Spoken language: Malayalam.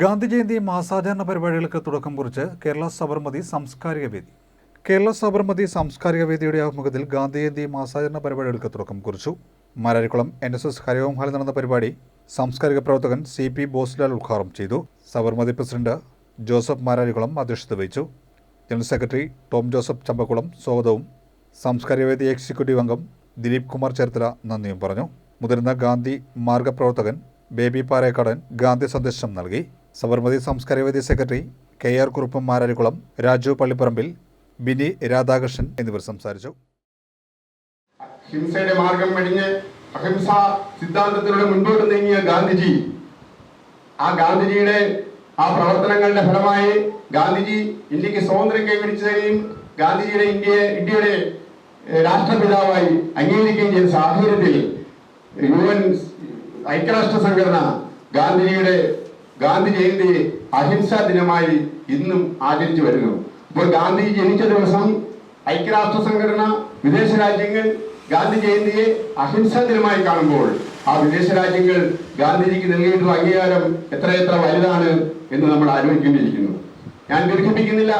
ഗാന്ധി ജയന്തി മാസാചരണ പരിപാടികൾക്ക് തുടക്കം കുറിച്ച് കേരള സബർമതി സാംസ്കാരിക വേദി. കേരള സബർമതി സാംസ്കാരിക വേദിയുടെ ആഭിമുഖ്യത്തിൽ ഗാന്ധി ജയന്തി മാസാചരണ പരിപാടികൾക്ക് തുടക്കം കുറിച്ചു. Mararikulam N S S Hariom ഹാളിൽ നടന്ന പരിപാടി സാംസ്കാരിക പ്രവർത്തകൻ സി പി ബോസ്ലാൽ ഉദ്ഘാടനം ചെയ്തു. സബർമതി പ്രസിഡന്റ് ജോസഫ് മാരാരിക്കുളം അധ്യക്ഷത വഹിച്ചു. General secretary Tom Joseph Champakkulam സ്വാഗതവും. സാംസ്കാരിക വേദി എക്സിക്യൂട്ടീവ് അംഗം ദിലീപ് കുമാർ ചേർത്തല നന്ദിയും പറഞ്ഞു. മുതിർന്ന ഗാന്ധി മാർഗപ്രവർത്തകൻ ബേബി പാറേക്കടൻ ഗാന്ധി സന്ദേശം നൽകി. സബർമതി സാംസ്കാരികവേദി secretary K R Kuruppam Mararikulam Raju Pallipparambil Bini Radhakrishnan എന്നിവർ സംസാരിച്ചു. ഹിംസയുടെ മാർഗം വെടിഞ്ഞ് അഹിംസ സിദ്ധാന്തത്തിലൂടെ മുൻപോട്ട് നീങ്ങിയ ഗാന്ധിജി ആ ഗാന്ധിജിയുടെ ആ പ്രവർത്തനങ്ങളുടെ ഫലമായി ഗാന്ധിജി ഇന്ത്യയ്ക്ക് സ്വാതന്ത്ര്യം കൈവരിച്ചതിനെയും ഗാന്ധിജിയുടെ ഇന്ത്യയെ ഇന്ത്യയുടെ രാഷ്ട്രപിതാവായി അംഗീകരിക്കുകയും ചെയ്ത സാഹചര്യത്തിൽ യു എൻ ഐക്യരാഷ്ട്ര സംഘടന ഗാന്ധിജിയുടെ ഗാന്ധി ജയന്തിയെ അഹിംസാ ദിനമായി ഇന്നും ആചരിച്ചു വരുന്നു. ഇപ്പോൾ ഗാന്ധി ജനിച്ച ദിവസം ഐക്യരാഷ്ട്ര സംഘടന വിദേശ രാജ്യങ്ങൾ ഗാന്ധി ജയന്തിയെ അഹിംസാ ദിനമായി കാണുമ്പോൾ ആ വിദേശ രാജ്യങ്ങൾ ഗാന്ധിജിക്ക് നൽകിയിട്ടുള്ള അംഗീകാരം എത്രയെത്ര വലുതാണ് എന്ന് നമ്മൾ ആലോചിക്കേണ്ടിയിരിക്കുന്നു. ഞാൻ ദീർഘിപ്പിക്കുന്നില്ല.